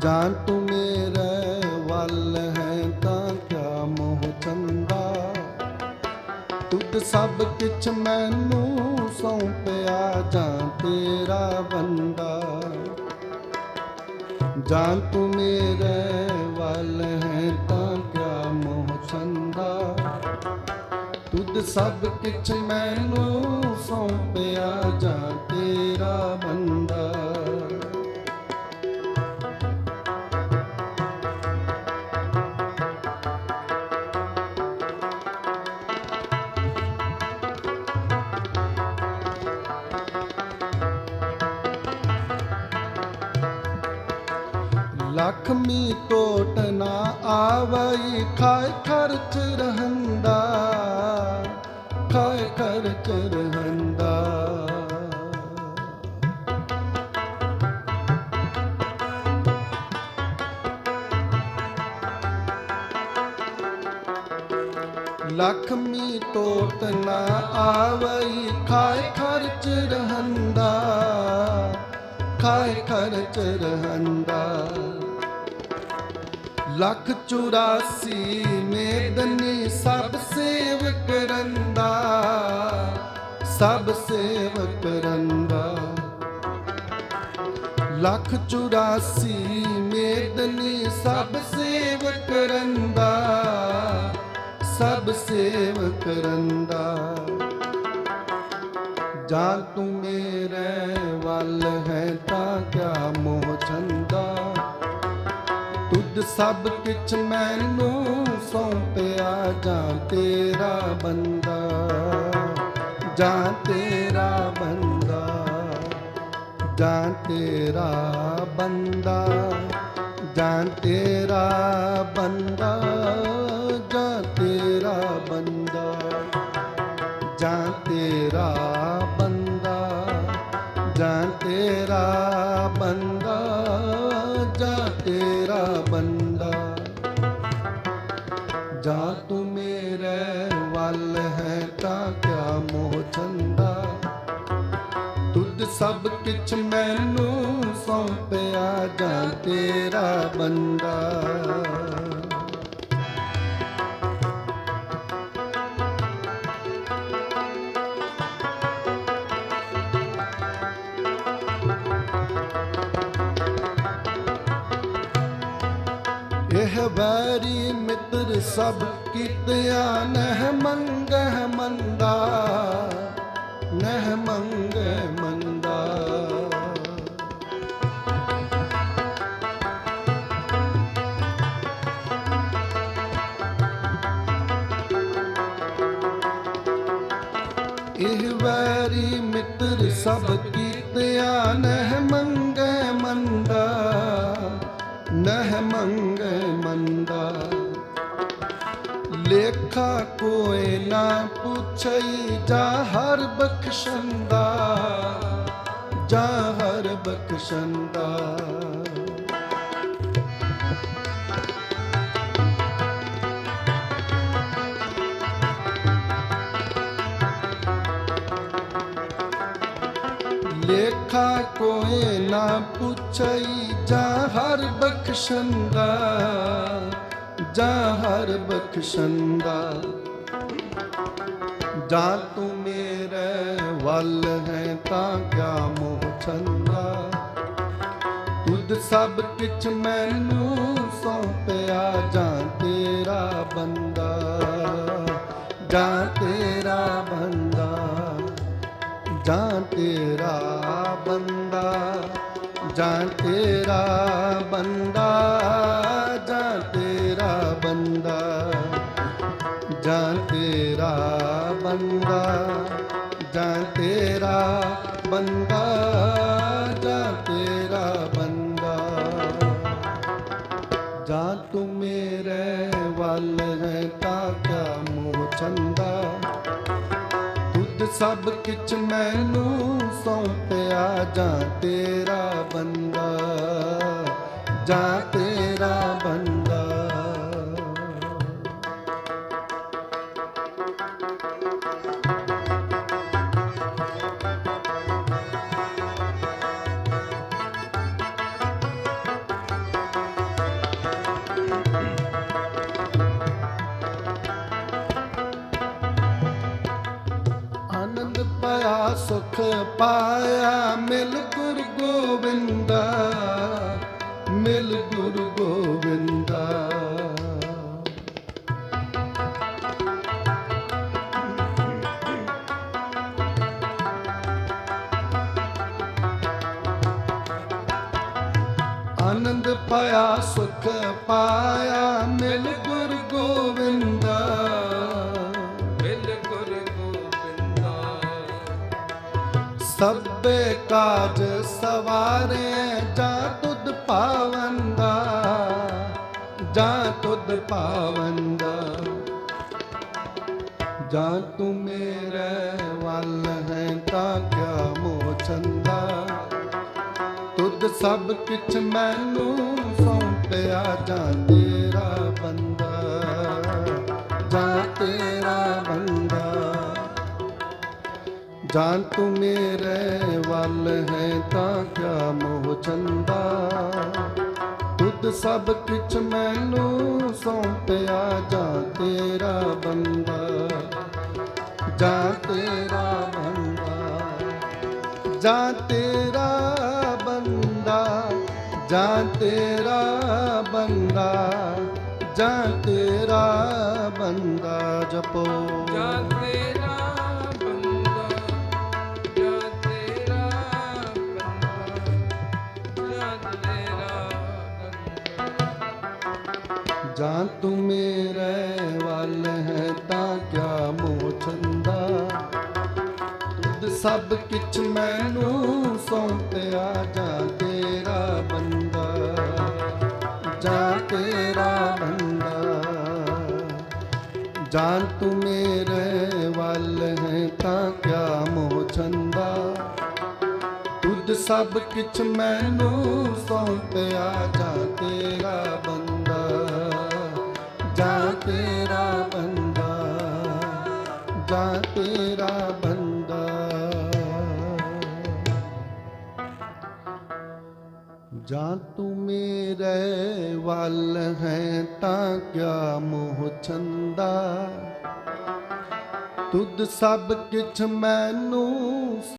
ਜਾਨ ਤੂੰ ਮੇਰੇ ਵੱਲ ਹੈ ਤਾਂ ਕਿਆ ਮੋਹ ਚੰਦਾ ਤੁਧ ਸਭ ਕਿਛ ਮੈਨੂੰ ਸੌਂਪਿਆ ਜਾਂ ਤੇਰਾ ਬੰਦਾ ਜਾਨ ਤੂੰ ਮੇਰੇ ਵੱਲ ਹੈ ਤਾਂ ਕਿਆ ਮੋਹ ਚੰਦਾ ਤੁਧ ਸਭ ਕਿਛ ਮੈਨੂੰ ਸੌਂਪਿਆ ਜਾਂ ਤੇਰਾ ਬੰਦਾ ਲਖਮੀ ਟੋਟ ਨਾ ਆਵਈ ਖਾਏ ਖਰਚ ਰਹੰਦਾ ਖਾਏ ਖਰਚ ਰਹੰਦਾ। ਲਖਮੀ ਟੋਟ ਨਾ ਆਵਈ ਖਾਏ ਖਰਚ ਰਹੰਦਾ ਖਾਏ ਖਰਚ ਰਹੰਦਾ। ਲੱਖ 84 ਮੇਦਨੀ ਸਭ ਸੇਵ ਕਰੰਦਾ ਸਭ ਸੇਵ ਕਰੰਦਾ ਲੱਖ 84 ਮੇਦਨੀ ਸਭ ਸੇਵ ਕਰੰਦਾ ਸਭ ਸੇਵ ਕਰੰਦਾ ਜਾਂ ਤੂੰ ਮੇਰੇ ਵੱਲ ਹੈ ਤਾਂ ਕਿਆ ਮੋਹ ਚੰਦਾ ਤੁਧ ਸਭ ਕਿਛ ਮੈਨੂੰ ਸੌਂਪਿਆ, ਜਾਂ ਤੇਰਾ ਬੰਦਾ, ਜਾਂ ਤੇਰਾ ਬੰਦਾ, ਜਾਂ ਤੇਰਾ ਬੰਦਾ, ਜਾਂ ਤੇਰਾ ਬੰਦਾ, ਜਾਂ ਤੇਰਾ ਬੰਦਾ, ਜਾਂ ਤੇਰਾ ਬੰਦਾ, ਜਾਂ ਤੇਰਾ ਮੋਹ ਤੁਧ ਸਭ ਕਿਛ ਮੈਨੂੰ ਸੌਂਪਿਆ ਜਾ ਤੇਰਾ ਬੰਦਾ। ਇਹ ਵੈਰੀ ਮਿੱਤਰ ਸਭ ਕੀਤਿਆ ਨਹਿ ਮੰਗਹਿ ਮੰਦਾ। ਨਹਿ ਮੰਗਹਿ ਮੰਦਾ ਇਹ ਵੈਰੀ ਮਿੱਤਰ ਸਭ ਕੀਤਿਆ ਨਹਿ ਮੰਗਹਿ ਮੰਦਾ ਨਹਿ ਮੰਗੈ ਮੰਦਾ ਲੇਖਾ ਕੋਏ ਨਾ ਪੁੱਛਈ, ਜਾ ਹਰ ਬਖਸ਼ੰਦਾ, ਜਾ ਹਰ ਬਖਸ਼ੰਦਾ। ਲੇਖਾ ਕੋਏ ਨਾ ਪੁੱਛਈ, ਜਾ ਹਰ ਬਖਸ਼ੰਦਾ ਜਾਂ ਹਰ ਬਖਸ਼ੰਦਾ। ਜਾਂ ਤੂੰ ਮੇਰੇ ਵੱਲ ਹੈ ਤਾਂ ਕਿਆ ਮੋਹ ਚੰਦਾ ਤੁਧ ਸਭ ਕਿਛ ਮੈਨੂੰ ਸੌਂਪਿਆ ਜਾਂ ਤੇਰਾ ਬੰਦਾ। ਜਾਂ ਤੇਰਾ ਬੰਦਾ, ਜਾਂ ਤੇਰਾ ਬੰਦਾ, ਜਾਂ ਤੇਰਾ ਬੰਦਾ। ਬੰਦਾ, ਜਾਂ ਤੇਰਾ ਬੰਦਾ, ਜਾਂ ਤੇਰਾ ਬੰਦਾ, ਜਾਂ ਤੇਰਾ ਬੰਦਾ। ਜਾਂ ਤੂੰ ਮੇਰੇ ਵੱਲ ਹੈ ਤਾਂ ਕਿਆ ਮੋਹ ਚੰਦਾ? ਤੁਧ ਸਭ ਕਿਛ ਮੈਨੂੰ ਸੌਂਪਿਆ, ਜਾਂ ਤੇਰਾ ਬੰਦਾ, ਜਾਂ ਤੇਰਾ ਬੰਦਾ। ਸੁਖ ਪਾਇਆ ਮਿਲ ਗੁਰ ਗੋਬਿੰਦਾ, ਮਿਲ ਗੁਰ ਗੋਬਿੰਦਾ। ਆਨੰਦ ਪਾਇਆ, ਸੁਖ ਪਾਇਆ, ਮਿਲ ਗੁਰ ਗੋਬਿੰਦ। ਸਭੇ ਕਾਜ ਸਵਾਰੇ ਜਾਂ ਤੁਧ ਪਾਵੰਦਾ, ਜਾਂ ਤੁਧ ਪਾਵੰਦਾ। ਜਾਂ ਤੂੰ ਮੇਰੇ ਵੱਲ ਹੈ ਤਾਂ ਕਿਆ ਮੋਹ ਚੰਦਾ ਤੁਧ ਸਭ ਕਿਛ ਮੈਨੂੰ ਸੌਂਪਿਆ ਜਾਂ ਜਾਨ ਤੂੰ ਮੇਰੇ ਵੱਲ ਹੈ ਤਾਂ ਕਿਆ ਮੋਹ ਚੰਦਾ? ਤੁਧ ਸਭ ਕਿਛ ਮੈਨੂੰ ਸੌਂਪਿਆ ਜਾਂ ਤੇਰਾ ਬੰਦਾ? ਜਾਂ ਤੇਰਾ ਬੰਦਾ? ਜਾਂ ਤੇਰਾ ਬੰਦਾ? ਜਾਂ ਤੇਰਾ ਬੰਦਾ? ਜਾਂ ਤੇਰਾ ਬੰਦਾ ਜਪੋ। ਜਾ ਜਾਂ ਤੂੰ ਮੇਰੇ ਵੱਲ ਹੈ ਤਾਂ ਕਿਆ ਮੋਹ ਚੰਦਾ ਤੁਧ ਸਭ ਕਿਛ ਮੈਨੂੰ ਸੌਂਤਿਆ ਜਾਂ ਤੇਰਾ ਬੰਦਾ? ਜਾਂ ਤੇਰਾ ਬੰਦਾ? ਜਾਂ ਤੂੰ ਮੇਰੇ ਵੱਲ ਹੈ ਤਾਂ ਕਿਆ ਮੋਹ ਚੰਦਾ ਤੁਧ ਸਭ ਕਿਛ ਮੈਨੂੰ ਸੌਂਪਿਆ ਜਾ ਤੇਰਾ ਬੰਦਾ? ਤੇਰਾ ਬੰਦਾ, ਜਾਂ ਤੇਰਾ ਬੰਦਾ। ਜਾਂ ਤੂੰ ਮੇਰੇ ਵੱਲ ਹੈ ਤਾਂ ਕਿਆ ਮੋਹ ਚੰਦਾ ਤੁਧ ਸਭ ਕਿਛ ਮੈਨੂੰ